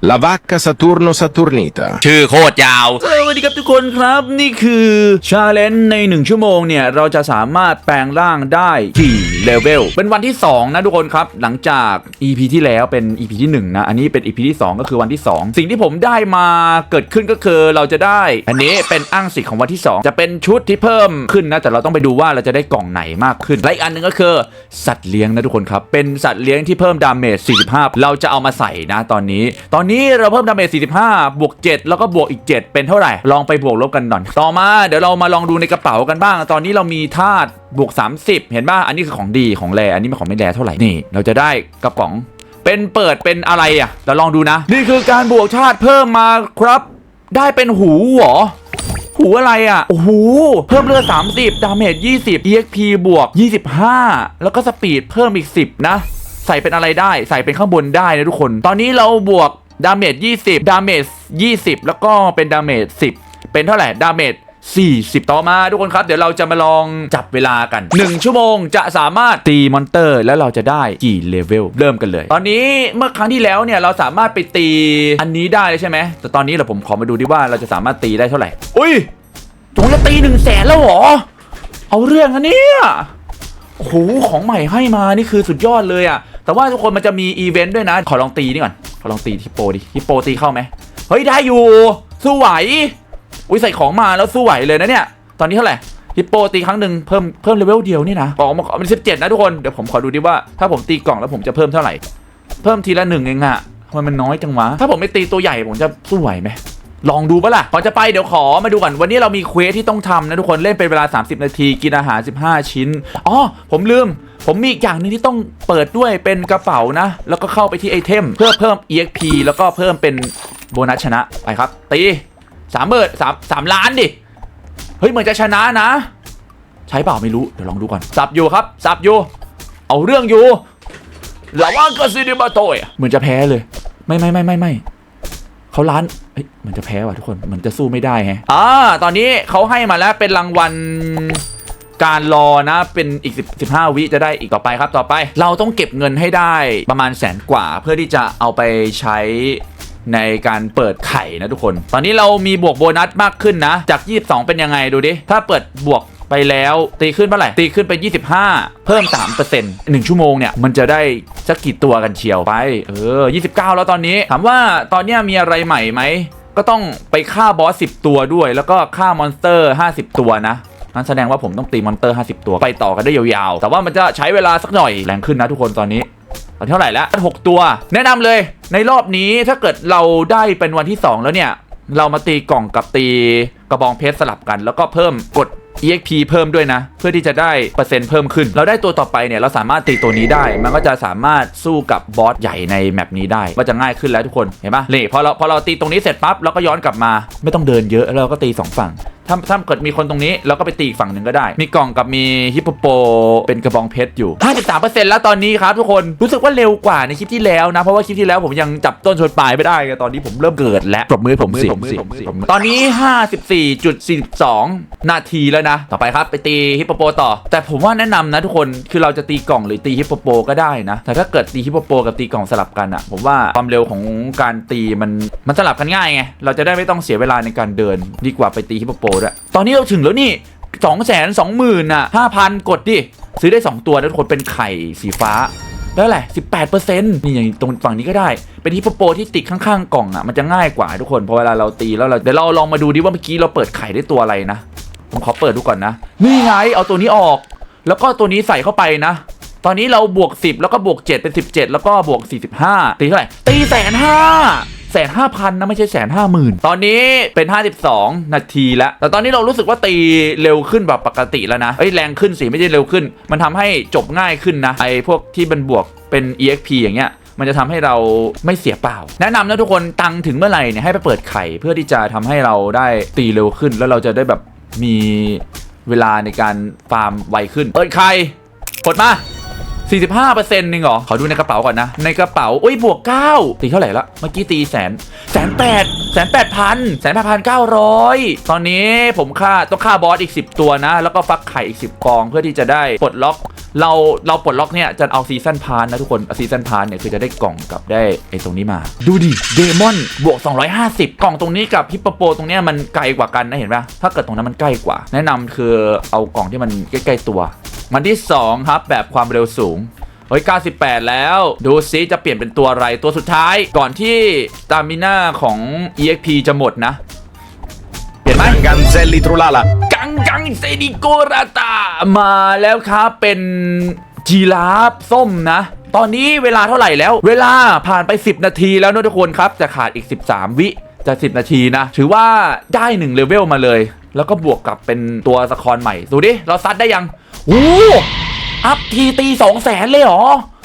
La vacca Saturno Saturnita. ชื่อโคตรยาว สวัสดีครับทุกคนครับนี่คือชาเลนจ์ใน 1 ชั่วโมงเนี่ย เราจะสามารถแปลงร่างได้กี่เลเวลเป็นวันที่ 2 นะทุกคนครับ หลังจาก EP ที่แล้วเป็น EP ที่ 1 นะ อันนี้เป็น EP ที่ 2 ก็คือวันที่ 2 สิ่งที่ผมได้มาเกิดขึ้นก็คือเราจะได้ อันนี้เป็นอ้างสิทธิ์ของวันที่ 2 จะเป็นชุดที่เพิ่มขึ้นนะ แต่เราต้องไปดูว่าเราจะได้กล่องไหนมากขึ้นและอีกอันหนึงก็คือสัตว์เลี้ยงนะทุกคนครับเป็นสัตว์เลี้ยงที่เพิ่มดาเมจ45 เราจะเอามาใส่นะตอนนี้ตอนนี้เราเพิ่มดาเมจ45 บวก 7 แล้วก็บวกอีก 7 เป็นเท่าไหร่ ลองไปบวกลบกันหน่อย ต่อมาเดี๋ยวเรามาลองดูในกระเป๋ากันบ้าง ตอนนี้เรามีธาตุบวก 30 เห็นป่ะ อันนี้คือของดีของแรอันนี้เป็นของไม่แรเท่าไหร่ นี่ เราจะได้กระป๋อง เป็นเปิดเป็นอะไรอะ เราลองดูนะ นี่คือการบวกชาติเพิ่มมาครับ ได้เป็นหูเหรอหูอะไรอะ โอ้โห เพิ่มเลือด30 ดาเมจ 20 EXP บวก 25 แล้วก็สปีดเพิ่มอีก 10 นะ ใส่เป็นอะไรได้ ใส่เป็นข้างบนได้นะทุกคน ตอนนี้เราบวก ดาเมจ20 ดาเมจ20 แล้วก็เป็นดาเมจ10 เป็นเท่าไหร่ ดาเมจ40 ต่อมาทุกคนครับ เดี๋ยวเราจะมาลองจับเวลากัน 1 ชั่วโมงจะสามารถตีมอนเตอร์ แล้วเราจะได้กี่เลเวลเริ่มกันเลย ตอนนี้เมื่อครั้งที่แล้วเนี่ย เราสามารถไปตีอันนี้ได้ใช่ไหม แต่ตอนนี้เราผมขอมาดูดิว่าเราจะสามารถตีได้เท่าไหร่ อุ้ยจงจะตีหนึ่งแสนแล้วเหรอ เอาเรื่องอันเนี้ยโอ้โหของใหม่ให้มานี่คือสุดยอดเลยอะแต่ว่าทุกคนมันจะมีอีเวนต์ด้วยนะ ขอลองตีนี่ก่อน ลองตีฮิปโปดิฮิปโปตีเข้าไหมเฮ้ยได้อยู่ สู้ไหว อุ้ยใส่ของมาแล้วสู้ไหวเลยนะเนี่ย ตอนนี้เท่าไหร่ฮิปโปตีครั้งหนึ่งเพิ่มเพิ่มเลเวลเดียวนี่นะกล่องมันสิบเจ็ดนะทุกคน เดี๋ยวผมขอดูดิว่าถ้าผมตีกล่องแล้วผมจะเพิ่มเท่าไหร่ เพิ่มทีละหนึ่งเองอะมันมันน้อยจังวะ ถ้าผมไม่ตีตัวใหญ่ผมจะสู้ไหวไหม ลองดูปะล่ะก่อนจะไปเดี๋ยวขอมาดูก่อนวันนี้เรามีเควสที่ต้องทำนะทุกคนเล่นเป็นเวลา 30 นาทีกินอาหาร 15 ชิ้นอ๋อผมลืม ผมมีอีกอย่างหนึงที่ต้องเปิดด้วยเป็นกระเป๋านะ แล้วก็เข้าไปที่ไอเทม เพื่อเพิ่ม EXP แล้วก็เพิ่มเป็นโบนัสชนะไปครับ ตีสามเบิดสามสามล้านดิเฮ้ยเหมือนจะชนะนะ ใช้เปล่าไม่รู้เดี๋ยวลองดูก่อนสับอยู่ครับสับอยู่เอาเรื่องอยู่ระวังกระซิดิมาโตยเหมือนจะแพ้เลย ไม่ไม่ไม่ไม่ไม่ เขาล้านเอ้ยมันจะแพ้ว่ะทุกคน มันจะสู้ไม่ได้แฮะอ่าตอนนี้เขาให้มาแล้วเป็นรางวัลการรอนะเป็นอีก10 15 วิจะได้อีกต่อไปครับต่อไป เราต้องเก็บเงินให้ได้ประมาณแสนกว่า เพื่อที่จะเอาไปใช้ในการเปิดไข่นะทุกคน ตอนนี้เรามีบวกโบนัสมากขึ้นนะ จาก 22 เป็นยังไงดูดิ ถ้าเปิดบวก ไปแล้วตีขึ้นเท่าไหร่ตีขึ้นไป 25 เพิ่ม 3% 1 ชั่วโมงเนี่ย มันจะได้สักกี่ตัวกันเชียวไป เออ 29 แล้วตอนนี้ ถามว่าตอนนี้มีอะไรใหม่ไหม ก็ต้องไปฆ่าบอส 10 ตัวด้วย แล้วก็ฆ่ามอนสเตอร์ 50 ตัวนะนั่นแสดงว่าผมต้องตีมอนสเตอร์ 50 ตัวไปต่อกันได้ยาวๆ แต่ว่ามันจะใช้เวลาสักหน่อยแรงขึ้นนะทุกคนตอนนี้ตอนเท่าไหร่แล้ว6ตัว แนะนำเลยในรอบนี้ถ้าเกิดเราได้เป็นวันที่ 2 แล้วเนี่ย เรามาตีกล่องกับตีกระบองเพชรสลับกัน แล้วก็เพิ่มกด EXP เพิ่มด้วยนะ เพื่อที่จะได้เปอร์เซ็นต์เพิ่มขึ้น เราได้ตัวต่อไปเนี่ยเราสามารถตีตัวนี้ได้ มันก็จะสามารถสู้กับบอสใหญ่ในแมปนี้ได้ก็จะง่ายขึ้นแล้วทุกคนเห็นปะนี่พอเราพอเราตีตรงนี้เสร็จปั๊บเราก็ย้อนกลับมา ไม่ต้องเดินเยอะแล้วเราก็ตีสองฝั่ง ถ้าถ้าเกิดมีคนตรงนี้เราก็ไปตีอีกฝั่งหนึ่งก็ได้ มีกล่องกับมีฮิปโปโปเป็นกระบองเพชรอยู่ 53%แล้วตอนนี้ครับทุกคนรู้สึกว่าเร็วกว่าในคลิปที่แล้วนะ เพราะว่าคลิปที่แล้วผมยังจับต้นชนปลายไม่ได้ไงตอนนี้ผมเริ่มเกิดแล้วปรบมือให้ผมสิตอนนี้ 54.42 นาทีแล้วนะ ต่อไปครับไปตีฮิปโปโปต่อ แต่ผมว่าแนะนำนะทุกคนคือเราจะตีกล่องหรือตีฮิปโปโปก็ได้นะ แต่ถ้าเกิดตีฮิปโปโปกับตีกล่องสลับกันอะผมว่าความเร็วของการตีมันมันสลับกันง่ายไงเราจะได้ไม่ต้องเสียเวลาในการเดิน ดีกว่าไปตีฮิปโปโปด้วยตอนนี้เราถึงแล้วนี่สองแสนสองหมื่นอะห้าพันกดดิ ซื้อได้ 2 ตัวทุกคนเป็นไข่สีฟ้า แล้วแหละ18%นี่อย่างตรงฝั่งนี้ก็ได้ เป็นฮิปโปโปที่ติดข้างๆกล่องอะมันจะง่ายกว่าทุกคนพอเวลาเราตีแล้วเราเดี๋ยวเราลองมาดูดิว่าเมื่อกี้เราเปิดไข่ได้ตัวอะไรนะผมขอเปิดดูก่อนนะ นี่ไงเอาตัวนี้ออก แล้วก็ตัวนี้ใส่เข้าไปนะ ตอนนี้เราบวก 10 แล้วก็บวก 7 เป็น 17 แล้วก็บวก 45 ตีเท่าไหร่ตีแสนห้า แสนห้าพันนะ ไม่ใช่แสนห้าหมื่นตอนนี้เป็น 52 นาทีแล้ว แต่ตอนนี้เรารู้สึกว่าตีเร็วขึ้นแบบปกติแล้วนะเอ้ยแรงขึ้นสิไม่ใช่เร็วขึ้น มันทำให้จบง่ายขึ้นนะไอพวกที่มันบวกเป็น EXP อย่างเงี้ยมันจะทำให้เราไม่เสียเปล่า แนะนำนะทุกคนตังถึงเมื่อไหร่เนี่ยให้ไปเปิดไข่เพื่อที่จะทำให้เราได้ตีเร็วขึ้น แล้วเราจะได้แบบมีเวลาในการฟาร์มไวขึ้น เปิดไข่กดมา 45เปอร์เซ็นต์นึงเหรอ ขอดูในกระเป๋าก่อนนะ ในกระเป๋าอุ้ยบวก 9 ตีเท่าไหร่ละ เมื่อกี้ตีแสนแสนแปดแสนแปดพันแสนแปดพันเก้าร้อยตอนนี้ผมค่าต้องค่าบอสอีก 10 ตัวนะ แล้วก็ฟักไข่อีก 10 กองเพื่อที่จะได้ปลดล็อก เราเราปลดล็อกเนี่ยจะเอาซีซันพานนะทุกคนซีซันพานเนี่ยคือจะได้กล่องกับได้ไอ้ตรงนี้มา ดูดิเดมอนบวก 250 กล่องตรงนี้กับฮิปโปโปตรงเนี้ยมันไกลกว่ากันนะเห็นปะถ้าเกิดตรงนั้นมันใกล้กว่า แนะนำคือเอากล่องที่มันใกล้ๆตัว มันที่ 2 ครับ แบบความเร็วสูงเฮ้ย 98 แล้ว ดูซิจะเปลี่ยนเป็นตัวอะไร ตัวสุดท้าย ก่อนที่ตามิน่าของ EXP จะหมดนะเห็นไหม Ganzelli Trulala. กังกังเซดิโกราตา มาแล้วครับ เป็นจีราฟส้มนะ ตอนนี้เวลาเท่าไหร่แล้ว เวลาผ่านไป 10 นาทีแล้วนะทุกคนครับ จะขาดอีก 13 วิจะ 10 นาทีนะ ถือว่าได้1เลเวลมาเลย แล้วก็บวกกับเป็นตัวสคอนใหม่ ดูดิ เราซัดได้ยัง โอ้อัพทีตี2 0 0แสนเลยเหรอ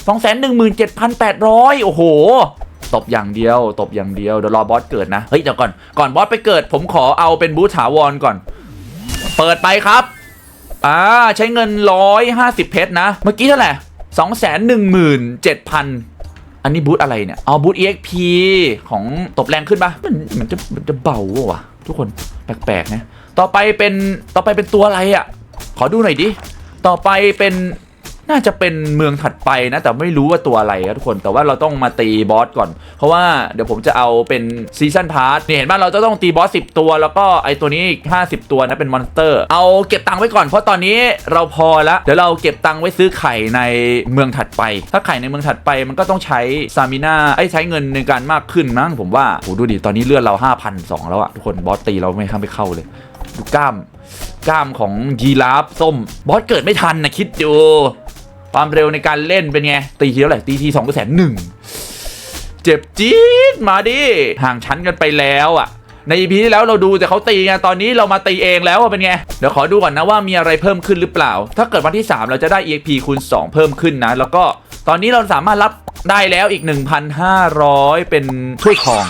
2 1 7 8 0 0โอ้โห ตบอย่างเดียว ตบอย่างเดียว เดี๋ยวรอบอสเกิดนะ เฮ้ยเดี๋ยวก่อน ก่อนบอสไปเกิด ผมขอเอาเป็นบูธถาวรก่อน เปิดไปครับอ่าใช้เงิน150เพชรนะ เมื่อกี้เท่าไหร่217,000อันนี้บูธอะไรเนี่ย เอาบูธ EXP ของตบแรงขึ้นปะมันมันจะมันจะเบาวะทุกคนแปลกๆนะ ต่อไปเป็นต่อไปเป็นตัวอะไรอะ่ะ ขอดูหน่อยดิ ต่อไปเป็นน่าจะเป็นเมืองถัดไปนะ แต่ไม่รู้ว่าตัวอะไรครับทุกคนแต่ว่าเราต้องมาตีบอสก่อน เพราะว่าเดี๋ยวผมจะเอาเป็นซีซันพาร์ทนี่เห็นป่ะเราจะต้องตีบอส 10 ตัว แล้วก็ไอตัวนี้อีก50 ตัวนะเป็นมอนสเตอร์ เอาเก็บตังค์ไว้ก่อนเพราะตอนนี้เราพอแล้วเดี๋ยวเราเก็บตังค์ไว้ซื้อไข่ในเมืองถัดไป ถ้าไข่ในเมืองถัดไปมันก็ต้องใช้ซามิน่าไอ้ใช้เงินในการมากขึ้นมั้งผมว่าโหดูดิตอนนี้เลือดเรา5,002แล้วอะทุกคนบอสตีเราไม่ข้ามไปเข้าเลย ดูกล้าม กล้ามของยีราฟส้ม บอสเกิดไม่ทันนะคิดดูความเร็วในการเล่นเป็นไง ตีทีเท่าไหร่ตีทีสองแสนหนึ่งเจ็บจี๊ดมาดิ ห่างชั้นกันไปแล้วอะ ใน EP ที่แล้วเราดูแต่เขาตีไงตอนนี้เรามาตีเองแล้วเป็นไง เดี๋ยวขอดูก่อนนะว่ามีอะไรเพิ่มขึ้นหรือเปล่า ถ้าเกิดวันที่ 3 เราจะได้ EXP คูณ 2 เพิ่มขึ้นนะ แล้วก็ตอนนี้เราสามารถรับได้แล้วอีก 1,500 เป็นถ้วยทอง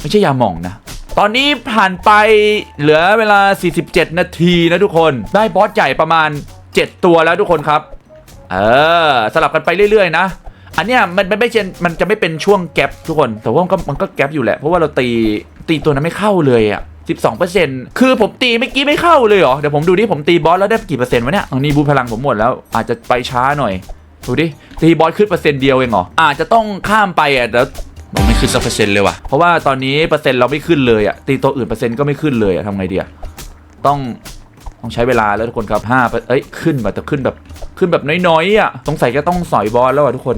ไม่ใช่ยาหม่องนะ ตอนนี้ผ่านไปเหลือเวลา 47 นาทีนะทุกคน ได้บอสใหญ่ประมาณ 7 ตัวแล้วทุกคนครับ เออ สลับกันไปเรื่อย ๆ นะ อันเนี้ยมันไม่เช่นมันจะไม่เป็นช่วงแกลบทุกคน แต่ว่ามันก็มันก็แกลบอยู่แหละ เพราะว่าเราตีตีตัวนั้นไม่เข้าเลยอะ12%คือผมตีเมื่อกี้ไม่เข้าเลยเหรอ เดี๋ยวผมดูดิผมตีบอสแล้วได้กี่เปอร์เซ็นต์วะเนี่ยอันนี้บูพลังผมหมดแล้วอาจจะไปช้าหน่อย ดูดิตีบอสขึ้นเปอร์เซ็นต์เดียวเองเหรออาจจะต้องข้ามไปอะแล้ว สักเปอร์เซ็นต์เลยว่ะ เพราะว่าตอนนี้เปอร์เซ็นต์เราไม่ขึ้นเลยอะตีตัวอื่นเปอร์เซ็นต์ก็ไม่ขึ้นเลยอะทำไงดีอะต้องต้องใช้เวลาแล้วทุกคนครับห้าเอ้ยขึ้นแบบแต่ขึ้นแบบขึ้นแบบน้อยๆอะสงสัยก็ต้องสอยบอสแล้วอะทุกคน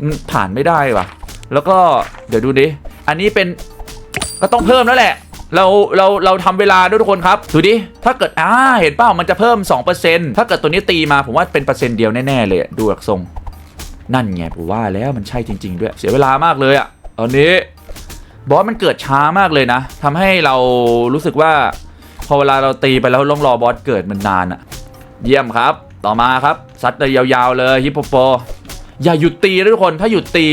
มันผ่านไม่ได้ว่ะ แล้วก็เดี๋ยวดูดิอันนี้เป็นก็ต้องเพิ่มแล้วแหละ เราเราเราทำเวลาด้วยทุกคนครับดูดิถ้าเกิดอ่าเห็นเปล่ามันจะเพิ่ม 2%ถ้าเกิดตัวนี้ตีมาผมว่าเป็นเปอร์เซ็นต์เดียวแน่ๆเลยดูจากทรง นั่นไงผมว่าแล้วมันใช่จริง ๆ ด้วย เสียเวลามากเลยอะ ตอนนี้บอสมันเกิดช้ามากเลยนะทำให้เรารู้สึกว่า พอเวลาเราตีไปแล้วต้องรอบอสเกิดมันนานอะเยี่ยมครับ ต่อมาครับซัดเลยยาวๆเลยฮิปโปโปอย่าหยุดตีนะทุกคนถ้าหยุดตี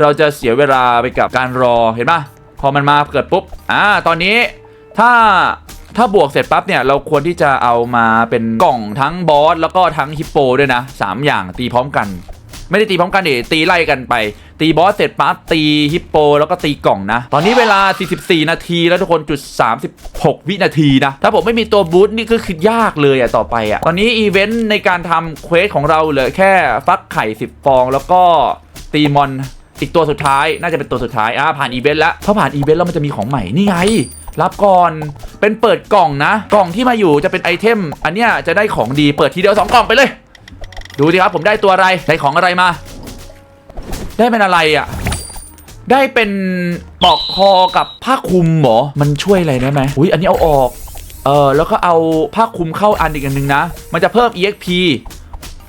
เราจะเสียเวลาไปกับการรอเห็นปะพอมันมาเกิดปุ๊บอ่าตอนนี้ถ้าถ้าบวกเสร็จปั๊บเนี่ยเราควรที่จะเอามาเป็นกล่องทั้งบอสแล้วก็ทั้งฮิปโปด้วยนะสามอย่างตีพร้อมกัน ไม่ได้ตีพร้อมกันเดิตีไล่กันไป ตีบอสเสร็จปั๊บตีฮิปโป แล้วก็ตีกล่องนะ ตอนนี้เวลา 44 นาทีแล้วทุกคนจุด 36 วินาทีนะ ถ้าผมไม่มีตัวบูทนี่ก็คือยากเลยอะต่อไปอะตอนนี้อีเวนต์ในการทำเควสของเราเหลือแค่ฟักไข่ 10 ฟอง แล้วก็ตีมอนอีกตัวสุดท้ายน่าจะเป็นตัวสุดท้ายอ่าผ่านอีเวนต์แล้วพอผ่านอีเวนต์แล้วมันจะมีของใหม่นี่ไงรับก่อนเป็นเปิดกล่องนะ กล่องที่มาอยู่จะเป็นไอเทม อันเนี้ยจะได้ของดีเปิดทีเดียวสองกล่องไปเลย ดูสิครับผมได้ตัวอะไรได้ของอะไรมา ได้เป็นอะไรอะ ได้เป็นปลอกคอกับผ้าคลุมหรอ มันช่วยอะไรได้ไหมอุ้ยอันนี้เอาออก เออแล้วก็เอาผ้าคลุมเข้าอันอีกอันหนึ่งนะ มันจะเพิ่ม exp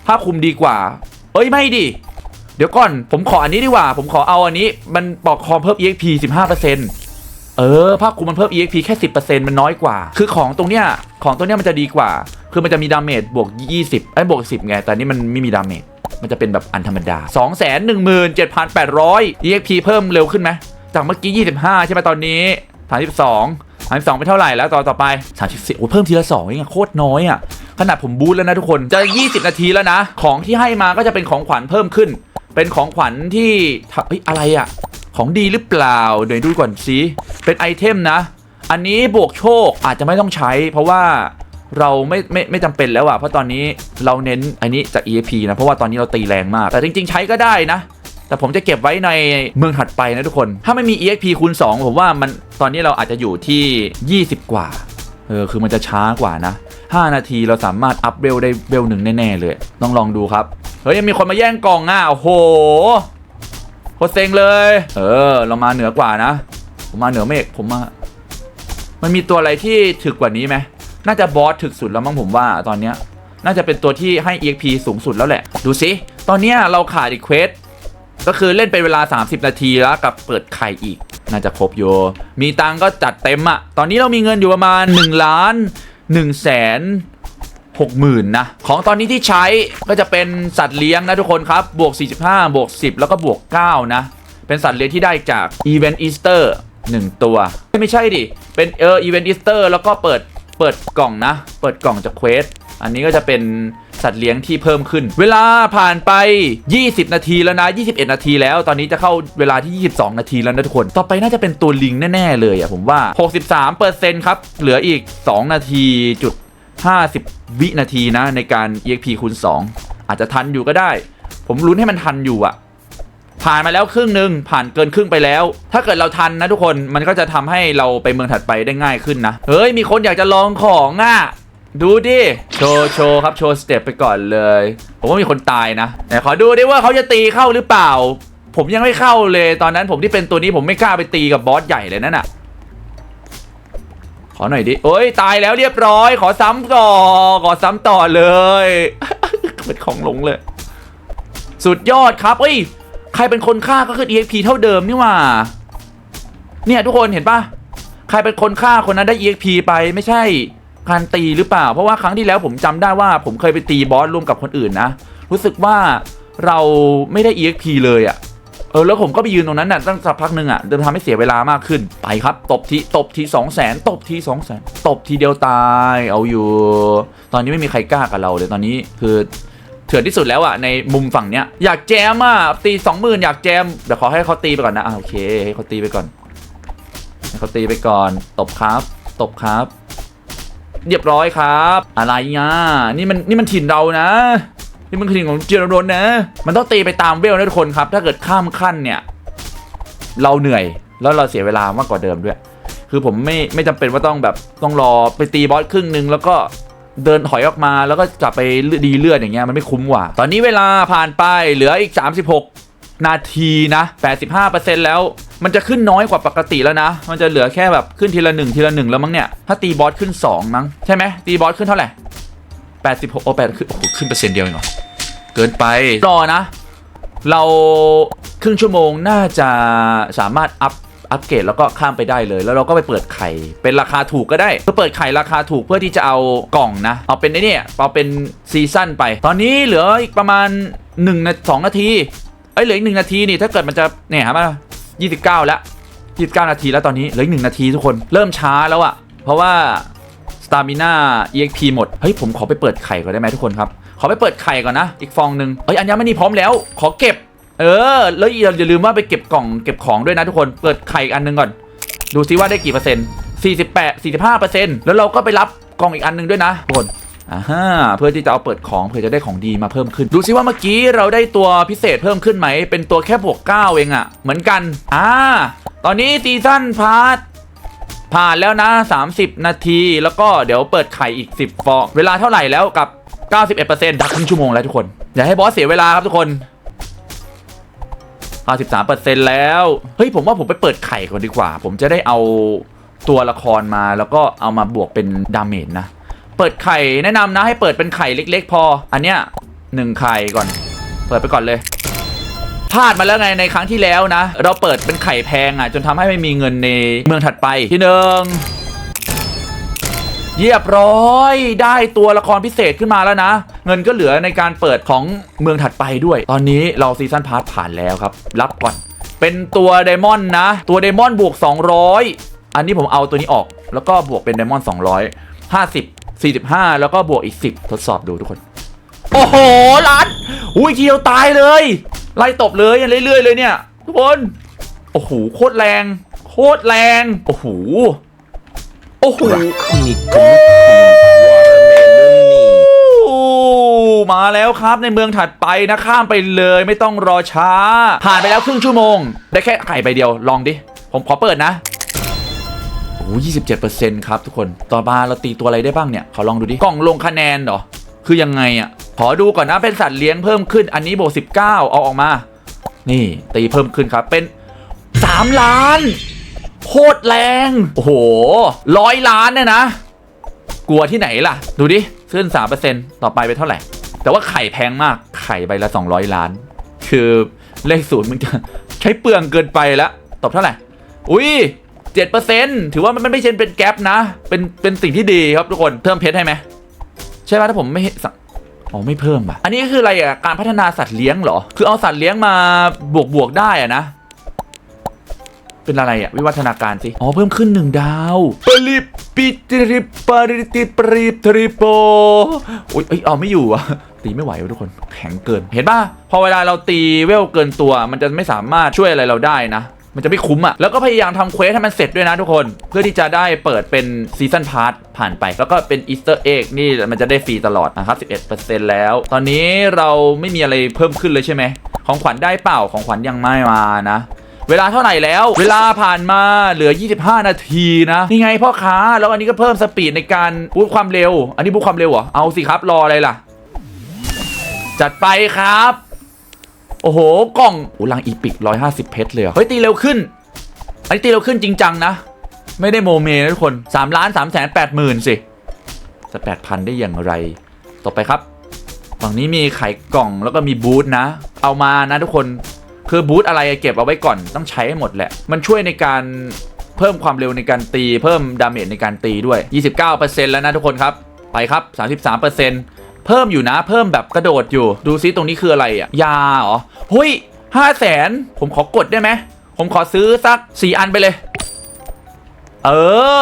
ผ้าคลุมดีกว่า เอ้ยไม่ดิ เดี๋ยวก่อน ผมขออันนี้ดีกว่า ผมขอเอาอันนี้ มันปลอกคอเพิ่ม exp 15%เเออผ้าคลุมมันเพิ่ม exp แค่ 10%มันน้อยกว่า คือของตรงเนี้ยของตัวเนี้ยมันจะดีกว่า คือมันจะมีดาเมจบวก 20ไอ้บวก 10 ไง แต่นนี้มันไม่มีดาเมจมันจะเป็นแบบอันธรรมดา 2 1 7 8 0 0 exp เพิ่มเร็วขึ้นไหมจากเมื่อกี้ 25 ใช่ไหมตอนนี้ 32 32เป็นเท่าไหร่แล้วต่อต่อไป 34โอ้เพิ่มทีละ2เองโคตรน้อยอะขนาดผมบูทแล้วนะทุกคนจะ 20 นาทีแล้วนะ ของที่ให้มาก็จะเป็นของขวัญเพิ่มขึ้น เป็นของขวัญที่ทำเฮ้ยอะไรอะ ของดีหรือเปล่าเดี๋ยวดูก่อนสิเป็นไอเทมนะ อันนี้บวกโชคอาจจะไม่ต้องใช้ เพราะว่าเราไม่ไม่ไม่จำเป็นแล้วอะเพราะตอนนี้เราเน้นอันนี้จาก EAP นะ เพราะว่าตอนนี้เราตีแรงมาก แต่จริง ๆ ใช้ก็ได้นะ แต่ผมจะเก็บไว้ในเมืองถัดไปนะทุกคน ถ้าไม่มี EXP คูณ 2 ผมว่ามันตอนนี้เราอาจจะอยู่ที่ 20 กว่า เออ คือมันจะช้ากว่านะ 5 นาทีเราสามารถอัพเวลได้เวลหนึ่งแน่ ๆ เลย ต้องลองดูครับ เฮ้ยยังมีคนมาแย่งกล่องอะโอ้โห โคตรเซ็งเลย เออ เรามาเหนือกว่านะ ผมมาเหนือเมฆผมมา มันมีตัวอะไรที่ถึกกว่านี้ไหมน่าจะบอสถึกสุดแล้วมั้งผมว่าตอนเนี้ย น่าจะเป็นตัวที่ให้ EXP สูงสุดแล้วแหละ ดูสิ ตอนเนี้ยเราขาดอีกเควส ก็คือเล่นเป็นเวลา 30 นาทีแล้วกับเปิดไข่อีก น่าจะครบโย มีตังก็จัดเต็มอะตอนนี้เรามีเงินอยู่ประมาณ1ล้าน1แสน 6หมื่นนะ ของตอนนี้ที่ใช้ก็จะเป็นสัตว์เลี้ยงนะทุกคนครับ บวก 45 บวก 10 แล้วก็บวก 9 นะ เป็นสัตว์เลี้ยงที่ได้จาก Event Easter 1 ตัว ไม่ใช่ดิ เป็นเออ Event Easter แล้วก็เปิดเปิดกล่องนะ เปิดกล่องจากเควส อันนี้ก็จะเป็นสัตว์เลี้ยงที่เพิ่มขึ้น เวลาผ่านไป 20 นาทีแล้วนะ 21 นาทีแล้ว ตอนนี้จะเข้าเวลาที่ 22 นาทีแล้วนะทุกคน ต่อไปน่าจะเป็นตัวลิงแน่ ๆ เลยอะผมว่า 63%ครับ เหลืออีก 2 นาทีจุด 50 วินาทีนะในการ EXP คูณ2 อาจจะทันอยู่ก็ได้ ผมลุ้นให้มันทันอยู่อะผ่านมาแล้วครึ่งหนึ่งผ่านเกินครึ่งไปแล้ว ถ้าเกิดเราทันนะทุกคนมันก็จะทำให้เราไปเมืองถัดไปได้ง่ายขึ้นนะ เฮ้ย มีคนอยากจะลองของอะ ดูดิ โชว์โชว์ครับ โชว์สเต็ปไปก่อนเลย ผมว่ามีคนตายนะ แต่ขอดูดิว่าเขาจะตีเข้าหรือเปล่า ผมยังไม่เข้าเลยตอนนั้นผมที่เป็นตัวนี้ผมไม่กล้าไปตีกับบอสใหญ่เลยนั่นน่ะ ขอหน่อยดิเอ้ยตายแล้วเรียบร้อย ขอซ้ำต่อ ขอซ้ำต่อเลยเป็นของหลงเลย สุดยอดครับเอ้ย ใครเป็นคนฆ่าก็คือ EXP เท่าเดิมนี่ว่า เนี่ยทุกคนเห็นปะใครเป็นคนฆ่าคนนั้นได้ EXP ไปไม่ใช่การตีหรือเปล่า เพราะว่าครั้งที่แล้วผมจำได้ว่าผมเคยไปตีบอสร่วมกับคนอื่นนะ รู้สึกว่าเราไม่ได้ EXP เลยอะ่ะ ออแล้วผมก็ไปยืนตรงนั้นน่ะตั้งสักพักหนึ่งอะเดินทำให้เสียเวลามากขึ้นไปครับ ตบทีตบทีสองแสนตบทีสองแสนตบทีเดียวตายเอาอยู่ ตอนนี้ไม่มีใครกล้ากับเราเลยตอนนี้คือเถื่อนที่สุดแล้วอะในมุมฝั่งเนี้ยอยากแจมอะตีสองหมื่นอยากแจมเดี๋ยวขอให้เขาตีไปก่อนนะอะโอเคให้เขาตีไปก่อนให้เขาตีไปก่อน ตบครับ ตบครับ เรียบร้อยครับ อะไรอะนี่มันนี่มันถิ่นเรานะ นี่มันถิ่นของเจรโดนนะ มันต้องตีไปตามเวลนะทุกคนครับ ถ้าเกิดข้ามขั้นเนี่ย เราเหนื่อยแล้วเราเสียเวลามากกว่าเดิมด้วย คือผมไม่ไม่จำเป็นว่าต้องแบบต้องรอไปตีบอสครึ่งหนึ่งแล้วก็เดินถอยออกมาแล้วก็กลับไปดีเลือดอย่างเงี้ยมันไม่คุ้มกว่า ตอนนี้เวลาผ่านไปเหลืออีก 36 นาทีนะ 85%แล้ว มันจะขึ้นน้อยกว่าปกติแล้วนะ มันจะเหลือแค่แบบขึ้นทีละหนึ่งทีละหนึ่งแล้วมั้งเนี่ย ถ้าตีบอสขึ้น 2 มั้งใช่ไหมตีบอสขึ้นเท่าไหร่ 86โอ้8ขึ้นโอ้โหขึ้นเปอร์เซ็นต์เดียวเองเหรอเกินไปรอนะ เราครึ่งชั่วโมงน่าจะสามารถอัพอัปเกรดแล้วก็ข้ามไปได้เลย แล้วเราก็ไปเปิดไข่ เป็นราคาถูกก็ได้เพื่อเปิดไข่ราคาถูกเพื่อที่จะเอากล่องนะ เอาเป็นไอ้เนี่ยเอาเป็นซีซั่นไป ตอนนี้เหลืออีกประมาณ1นาสองนาทีเอ้ยเหลืออีกหนึ่งนาทีนี่ถ้าเกิดมันจะเนี่ยฮะมา29 แล้ว 29 นาทีแล้วตอนนี้เหลืออีกหนึ่งนาทีทุกคนเริ่มช้าแล้วอะเพราะว่า สตามิน่า EXP หมด เฮ้ย ผมขอไปเปิดไข่ก่อนได้ไหมทุกคนครับ ขอไปเปิดไข่ก่อนนะ อีกฟองหนึ่งเฮ้ยอัญญามณีพร้อมแล้ว ขอเก็บ เออ แล้วอย่าลืมว่าไปเก็บกล่องเก็บของด้วยนะทุกคน เปิดไข่อันหนึงก่อน ดูซิว่าได้กี่เปอร์เซ็นต์48 45เปอร์เซ็นต์แล้วเราก็ไปรับกล่องอีกอันหนึงด้วยนะทุกคนอ่าฮะเพื่อที่จะเอาเปิดของเพื่อจะได้ของดีมาเพิ่มขึ้น ดูซิว่าเมื่อกี้เราได้ตัวพิเศษเพิ่มขึ้นไหม เป็นตัวแค่บวก9เองอะเหมือนกัน อ่า ตอนนี้ซีซั่นพาร์ท ผ่านแล้วนะ 30 นาที แล้วก็เดี๋ยวเปิดไข่อีก 10 ฟอง เวลาเท่าไหร่แล้วกับ 91%ดักครึ่งชั่วโมงแล้วทุกคน อย่าให้บอสเสียเวลาครับทุกคน93%แล้ว เฮ้ยผมว่าผมไปเปิดไข่ก่อนดีกว่า ผมจะได้เอาตัวละครมาแล้วก็เอามาบวกเป็นดาเมจนะ เปิดไข่แนะนำนะให้เปิดเป็นไข่เล็ก ๆ พอ อันเนี้ยหนึ่งไข่ก่อน เปิดไปก่อนเลย พลาดมาแล้วไงในครั้งที่แล้วนะ เราเปิดเป็นไข่แพงอะ จนทำให้ไม่มีเงินในเมืองถัดไปที่หนึ่งเรียบร้อยได้ตัวละครพิเศษขึ้นมาแล้วนะ เงินก็เหลือในการเปิดของเมืองถัดไปด้วย ตอนนี้เราซีซันพาร์ทผ่านแล้วครับ รับก่อน เป็นตัวไดมอนด์นะ ตัวไดมอนด์บวก 200 อันนี้ผมเอาตัวนี้ออก แล้วก็บวกเป็นไดมอนด์200 50 45 แล้วก็บวกอีก 10 ทดสอบดูทุกคน โอ้โหล้านอุ้ยทีเดียวตายเลย ไล่ตบเลยเรื่อยๆเลยเนี่ย ทุกคนโอ้โหโคตรแรง โคตรแรงโอ้โหโอ้โหโอ้มาแล้วครับในเมืองถัดไปนะข้ามไปเลยไม่ต้องรอช้า ผ่านไปแล้วครึ่งชั่วโมง ได้แค่ไข่ใบเดียวลองดิ ผมขอเปิดนะโอ้ยี่สิบเจ็ดเปอร์เซ็นต์ครับทุกคน ต่อมาเราตีตัวอะไรได้บ้างเนี่ย ขอลองดูดิ กล่องลงคะแนนเหรอ คือยังไงอะ ขอดูก่อนนะเป็นสัตว์เลี้ยงเพิ่มขึ้นอันนี้โบสิบเก้าเอาออกมา นี่ตีเพิ่มขึ้นครับเป็นสามล้านโคตรแรง โอ้โหร้อยล้านเนี่ยนะ กลัวที่ไหนล่ะ ดูดิขึ้นสามเปอร์เซ็นต่อไปไปเท่าไหร่ แต่ว่าไข่แพงมากไข่ใบละสองร้อยล้าน คือเลขศูนย์มันจะใช้เปลืองเกินไปแล้วตบเท่าไหร่ อุ้ยเจ็ดเปอร์เซ็นต์ถือว่ามันไม่ใช่เป็นแกลบนะ เป็นเป็นสิ่งที่ดีครับทุกคนเพิ่มเพชรให้ไหมใช่ไหมถ้าผมไม่ อ๋อไม่เพิ่มอะ อันนี้คืออะไรอะ การพัฒนาสัตว์เลี้ยงเหรอ คือเอาสัตว์เลี้ยงมาบวกบวกๆได้อะนะ เป็นอะไรอะวิวัฒนาการสิ อ๋อเพิ่มขึ้นหนึ่งดาวปริปปิตริปาริติปริปทริโปอุ้ยเอ้ยเอาไม่อยู่อะตีไม่ไหววะทุกคนแข็งเกิน เห็นป่ะ พอเวลาเราตีเวลเกินตัว มันจะไม่สามารถช่วยอะไรเราได้นะ มันจะไม่คุ้มอะแล้วก็พยายามทำเควสให้มันเสร็จด้วยนะทุกคน เพื่อที่จะได้เปิดเป็นซีซันพาร์ทผ่านไป แล้วก็เป็นอีสเตอร์เอ็กนี่มันจะได้ฟรีตลอดนะครับ11%แล้ว ตอนนี้เราไม่มีอะไรเพิ่มขึ้นเลยใช่ไหมของขวัญได้เปล่าของขวัญยังไม่มานะเวลาเท่าไหร่แล้ว เวลาผ่านมาเหลือ 25 นาทีนะ นี่ไงพ่อค้า แล้วอันนี้ก็เพิ่มสปีดในการบูตความเร็ว อันนี้บูตความเร็วเหรอ เอาสิครับ รออะไรล่ะ จัดไปครับ อ้โห กล่องโอ้ลังอีปิก150เพชรเลยเฮ้ยตีเร็วขึ้น อันนี้ตีเร็วขึ้นจริงจังนะ ไม่ได้โมเมนะทุกคน3ล้าน3แสน8หมื่นสิจะ8,000ได้อย่างไร ต่อไปครับฝั่งนี้มีไข่กล่องแล้วก็มีบูธนะ เอามานะทุกคนคือบูธอะไรเก็บเอาไว้ก่อนต้องใช้ให้หมดแหละ มันช่วยในการเพิ่มความเร็วในการตี เพิ่มดาเมจในการตีด้วย 29%แล้วนะทุกคนครับ ไปครับ 33% เพิ่มอยู่นะ เพิ่มแบบกระโดดอยู่ ดูซิตรงนี้คืออะไรอะ ยาเหรอเฮ้ยห้าแสนผมขอกดได้ไหม ผมขอซื้อสัก 4 อันไปเลย เอ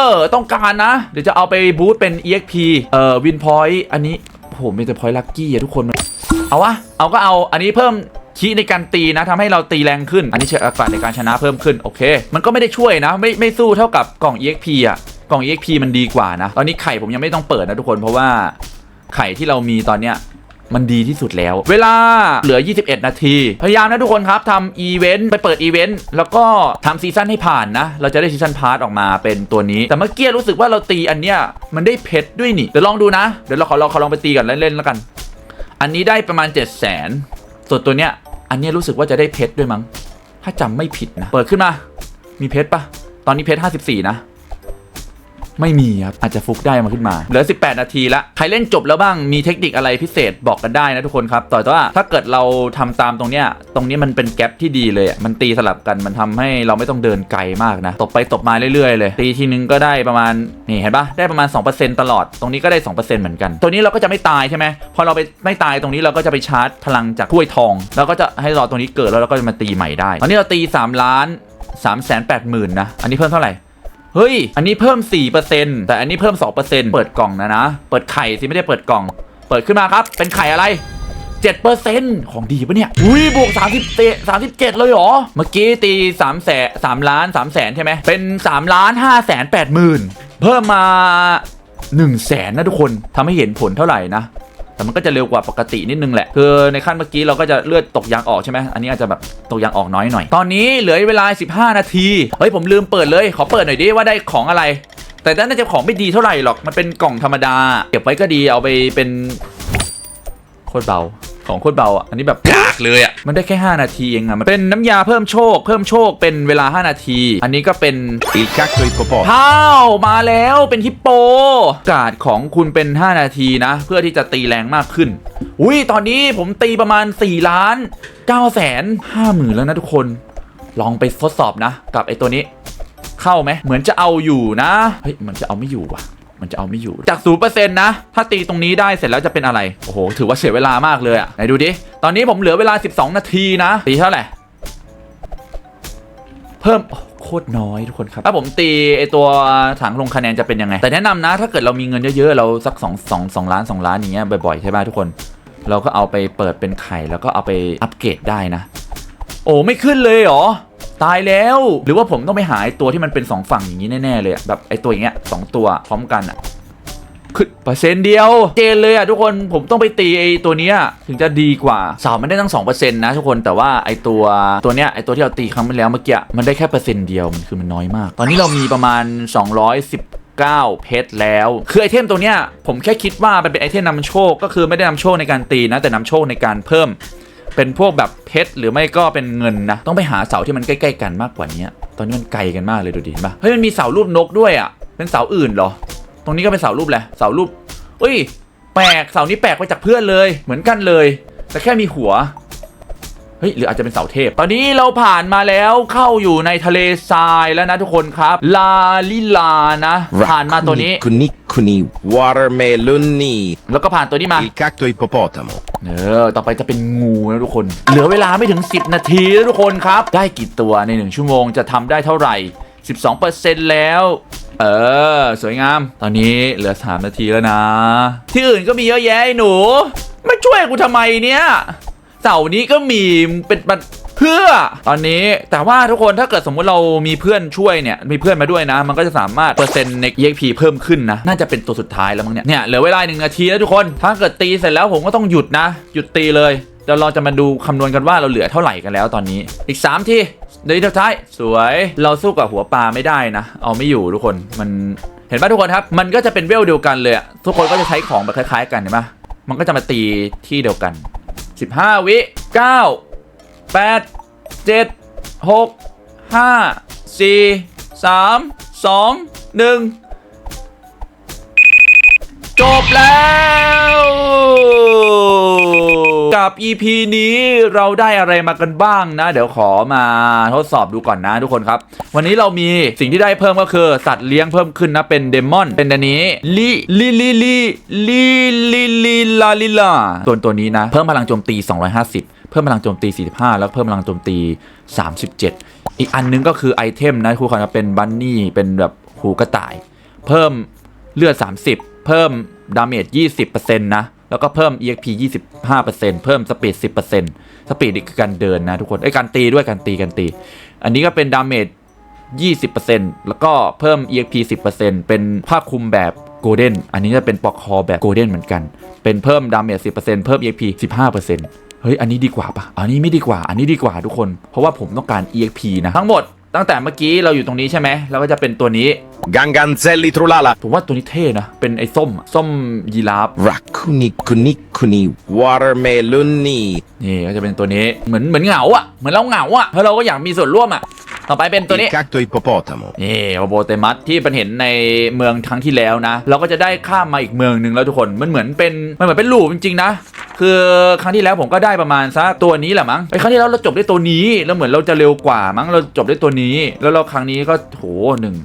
อ ต้องการนะ เดี๋ยวจะเอาไปบูตเป็น EXP เอ่อวินพอยต์อันนี้โอ้โหมีแต่พอยต์ลัคกี้อะทุกคน เอาวะ เอาก็เอาอันนี้เพิ่มคีย์ในการตีนะทำให้เราตีแรงขึ้น อันนี้เชื่อโอกาสในการชนะเพิ่มขึ้น โอเค มันก็ไม่ได้ช่วยนะ ไม่ไม่สู้เท่ากับกล่อง EXP อะกล่อง EXP มันดีกว่านะ ตอนนี้ไข่ผมยังไม่ต้องเปิดนะทุกคนเพราะว่า ไข่ที่เรามีตอนเนี้ยมันดีที่สุดแล้ว เวลาเหลือ 21 นาที พยายามนะทุกคนครับทำอีเวนต์ไปเปิดอีเวนต์แล้วก็ทำซีซั่นให้ผ่านนะ เราจะได้ซีซั่นพาร์ทออกมาเป็นตัวนี้ แต่เมื่อกี้รู้สึกว่าเราตีอันเนี้ยมันได้เพชรด้วยนี่เดี๋ยวลองดูนะ เดี๋ยวเราขอลองขอลองไปตีกันเล่นๆแล้วกัน อันนี้ได้ประมาณ 7 0 0 0 0 0ส่วนตัวเนี้ยอันเนี้ยรู้สึกว่าจะได้เพชรด้วยมั้งถ้าจำไม่ผิดนะ เปิดขึ้นมา มีเพชรปะตอนนี้เพชร54 นะ ไม่มีครับอาจจะฟุกได้มาขึ้นมาเหลือ 18 นาทีละใครเล่นจบแล้วบ้างมีเทคนิคอะไรพิเศษบอกกันได้นะทุกคนครับต่อว่าถ้าเกิดเราทำตามตรงเนี้ยตรงนี้มันเป็นแกลบที่ดีเลยอะมันตีสลับกันมันทำให้เราไม่ต้องเดินไกลมากนะตบไปตบมาเรื่อยๆเลยตีทีนึงก็ได้ประมาณนี่เห็นปะได้ประมาณ 2%ตลอดตรงนี้ก็ได้ 2%เหมือนกัน ตัวนี้เราก็จะไม่ตายใช่ไหมพอเราไปไม่ตายตรงนี้เราก็จะไปชาร์จพลังจากถ้วยทอง แล้วก็จะให้รอตรงนี้เกิดแล้วเราก็จะมาตีใหม่ได้ตอนนี้เราตี 3 ล้าน3แสน8หมื่นนะอันนี้เพิ่มเท่าไหร่ เฮ้ย อันนี้เพิ่ม 4%แต่อันนี้เพิ่ม 2%เปิดกล่องนะนะ เปิดไข่สิไม่ได้เปิดกล่อง เปิดขึ้นมาครับ เป็นไข่อะไร7%ของดีปะเนี่ย อุ้ย บวก 30เต37 เลยเหรอ เมื่อกี้ตี3แสน3ล้าน3แสนใช่ไหม เป็น 3 ล้าน5แสน8หมื่นเพิ่มมา1แสนนะทุกคนทำให้เห็นผลเท่าไหร่นะ แต่มันก็จะเร็วกว่าปกตินิดนึงแหละคือในขั้นเมื่อกี้เราก็จะเลือดตกยางออกใช่ไหมอันนี้อาจจะแบบตกยางออกน้อยหน่อย ตอนนี้เหลือเวลา 15 นาทีเฮ้ยผมลืมเปิดเลยขอเปิดหน่อยดิว่าได้ของอะไร แต่น่าจะของไม่ดีเท่าไหร่หรอกมันเป็นกล่องธรรมดา เก็บไว้ก็ดีเอาไปเป็นโคตรเบา ของโคตรเบาอะ อันนี้แบบยากเลยอะ มันได้แค่ 5 นาทีเองอะ มันเป็นน้ำยาเพิ่มโชค เพิ่มโชคเป็นเวลา 5 นาที อันนี้ก็เป็น Il cacto ippopotamo. พ้าวมาแล้วเป็นฮิปโปการ์ดของคุณเป็น 5 นาทีนะ เพื่อที่จะตีแรงมากขึ้น อุ้ยตอนนี้ผมตีประมาณ 4 ล้าน9แสน5หมื่นแล้วนะทุกคน ลองไปทดสอบนะ กับไอตัวนี้ เข้าไหมเหมือนจะเอาอยู่นะ เฮ้ยมันจะเอาไม่อยู่ว่ะ มันจะเอาไม่อยู่ จากศูนเปอร์เซ็นต์นะ ถ้าตีตรงนี้ได้เสร็จแล้วจะเป็นอะไร โอ้โห ถือว่าเสียเวลามากเลยอะไหนดูดิ ตอนนี้ผมเหลือเวลา 12 นาทีนะ ตีเท่าไหร่ เพิ่มโอ้โคตรน้อยทุกคนครับ ถ้าผมตีไอตัวถังลงคะแนนจะเป็นยังไง แต่แนะนำนะ ถ้าเกิดเรามีเงินเยอะๆ เราสัก2 2 2ล้าน 2 ล้านอย่างเงี้ยบ่อยๆ ใช่ไหมทุกคน เราก็เอาไปเปิดเป็นไข่แล้วก็เอาไปอัปเกรดได้นะ โอ้ไม่ขึ้นเลยเหรอ ตายแล้ว หรือว่าผมต้องไปหาไอตัวที่มันเป็น 2 ฝั่งอย่างนี้แน่ๆเลยอะแบบไอตัวอย่างเงี้ยสองตัวพร้อมกันอะขึ้นเปอร์เซ็นต์เดียว เจนเลยอะทุกคนผมต้องไปตีไอตัวเนี้ยถึงจะดีกว่าสาวมันได้ตั้ง2%นะทุกคนแต่ว่าไอตัวตัวเนี้ยไอตัวที่เราตีครั้งที่แล้วเมื่อกี้มันได้แค่เปอร์เซ็นต์เดียวมันคือมันน้อยมาก ตอนนี้เรามีประมาณ 210 9 เพชรแล้ว คือไอเทมตัวเนี้ยผมแค่คิดว่ามันเป็นไอเทมนำโชคก็คือไม่ได้นำโชคในการตีนะแต่นำโชคในการเพิ่ม เป็นพวกแบบเพชรหรือไม่ก็เป็นเงินนะ ต้องไปหาเสาที่มันใกล้ๆกันมากกว่านี้ตอนนี้มันไกลกันมากเลยดูดิเห็นปะเฮ้ยมันมีเสารูปนกด้วยอะเป็นเสาอื่นเหรอ ตรงนี้ก็เป็นเสารูปแหละเสารูปอุ้ยแปลกเสานี้แปลกไปจากเพื่อนเลย เหมือนกันเลย แต่แค่มีหัว เฮ้ยหรืออาจจะเป็นเสาเทพ ตอนนี้เราผ่านมาแล้วเข้าอยู่ในทะเลทรายแล้วนะทุกคนครับ ลาลิลานะ ผ่านมาตัวนี้ Kuni kuni watermeloni. แล้วก็ผ่านตัวนี้มา Il cacto ippopotamo. เออต่อไปจะเป็นงูนะทุกคน เหลือเวลาไม่ถึง 10 นาทีแล้วทุกคนครับ ได้กี่ตัวใน 1 ชั่วโมงจะทำได้เท่าไหร่ 12%แล้วเออ สวยงาม ตอนนี้เหลือ 3 นาทีแล้วนะ ที่อื่นก็มีเยอะแยะไอ้หนูไม่ช่วยกูทำไมเนี่ย เสาร์นี้ก็มีเป็นมันเพื่อตอนนี้แต่ว่าทุกคนถ้าเกิดสมมุติเรามีเพื่อนช่วยเนี่ยมีเพื่อนมาด้วยนะ มันก็จะสามารถเปอร์เซ็นต์ใน EXP เพิ่มขึ้นนะ น่าจะเป็นตัวสุดท้ายแล้วมั้งเนี่ยเนี่ยเหลือเวลาหนึ่งนาทีแล้วทุกคน ถ้าเกิดตีเสร็จแล้วผมก็ต้องหยุดนะ หยุดตีเลยเดี๋ยวเราจะมาดูคำนวณกันว่าเราเหลือเท่าไหร่กันแล้วตอนนี้อีก 3 ทีเดี๋ยวทีสุดท้ายสวยเราสู้กับหัวปลาไม่ได้นะ เอาไม่อยู่ทุกคนมันเห็นป่ะทุกคนครับ มันก็จะเป็นเวลเดียวกันเลยทุกคนก็จะใช้ของแบบคล้าย ๆ กันเห็นป่ะมันก็จะมาตีที่เดียวกัน 15 วิ9 8 7 6 5 4 3 2 1 จบแล้ว กับ EP นี้เราได้อะไรมากันบ้างนะ เดี๋ยวขอมาทดสอบดูก่อนนะทุกคนครับ วันนี้เรามีสิ่งที่ได้เพิ่มก็คือสัตว์เลี้ยงเพิ่มขึ้นนะ เป็นเดมอน เป็นอันนี้ลิลิลิลิลิลิลิลาลิลาส่วนตัวนี้นะ เพิ่มพลังโจมตี 250 เพิ่มพลังโจมตี 45 แล้วเพิ่มพลังโจมตี 37 อีกอันนึงก็คือไอเทมนะครูขอจะเป็นบันนี่เป็นแบบหูกระต่าย เพิ่มเลือด 30 เพิ่มดาเมจ20%นะ แล้วก็เพิ่ม EXP 25%เพิ่มสปีด10%สปีดนี่คือการเดินนะทุกคนไอ้ยการตีด้วยการตีการตี อันนี้ก็เป็นดาเมจ20%แล้วก็เพิ่ม EXP 10%เป็นผ้าคลุมแบบโกลเด้นอันนี้จะเป็นปลอกคอแบบโกลเด้นเหมือนกัน เป็นเพิ่มดาเมจ10%เพิ่ม EXP 15%เฮ้ย อันนี้ดีกว่าปะอันนี้ไม่ดีกว่า อันนี้ดีกว่าทุกคน เพราะว่าผมต้องการ EXP นะ ทั้งหมด ตั้งแต่เมื่อกี้เราอยู่ตรงนี้ใช่ไหมแล้วก็จะเป็นตัวนี้ Ganganzelli trulala. ผมว่าตัวนี้เท่นะ เป็นไอ้ส้มอะส้มยีราฟ Raccoon kuni kuni watermeloni. นี่ก็จะเป็นตัวนี้เหมือนเหมือนเหงาอะเหมือนเราเหงาอะเพราะเราก็อยากมีส่วนร่วมอะ ต่อไปเป็นตัวนี้ Il cacto ippopotamo. นี่โบเตมัสที่เป็นเห็นในเมืองครั้งที่แล้วนะ เราก็จะได้ข้ามมาอีกเมืองหนึ่งแล้วทุกคนมันเหมือนเป็นมันเหมือนเป็นลูปจริงๆนะ คือครั้งที่แล้วผมก็ได้ประมาณสักตัวนี้แหละมั้งไอ้ครั้งที่แล้วเราจบด้วยตัวนี้ แล้วเหมือนเราจะเร็วกว่ามั้งเราจบด้วยตัวนี้ แล้วเราครั้งนี้ก็โหหนึ่ง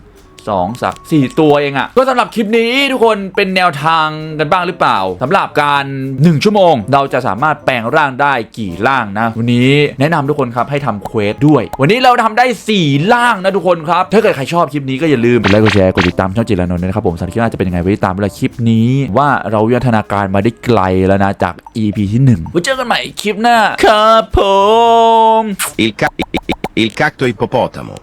สองสามสี่ตัวเองอะก็สำหรับคลิปนี้ทุกคนเป็นแนวทางกันบ้างหรือเปล่าสำหรับการ 1 ชั่วโมง เราจะสามารถแปลงร่างได้กี่ร่างนะ วันนี้แนะนำทุกคนครับให้ทำเควสด้วย วันนี้เราทำได้ 4 ร่างนะทุกคนครับ ถ้าเกิดใครชอบคลิปนี้ก็อย่าลืมกดไลค์กดแชร์กดติดตามช่องจิรานนท์นะครับผมสำหรับคลิปหน้าจะเป็นยังไงไว้ติดตามเวลาคลิปนี้ ว่าเราวิวัฒนาการมาได้ไกลแล้วนะจาก EP ที่1ไว้เจอกันใหม่คลิปหน้าครับผม Il, ca- il cacto ippopotamo.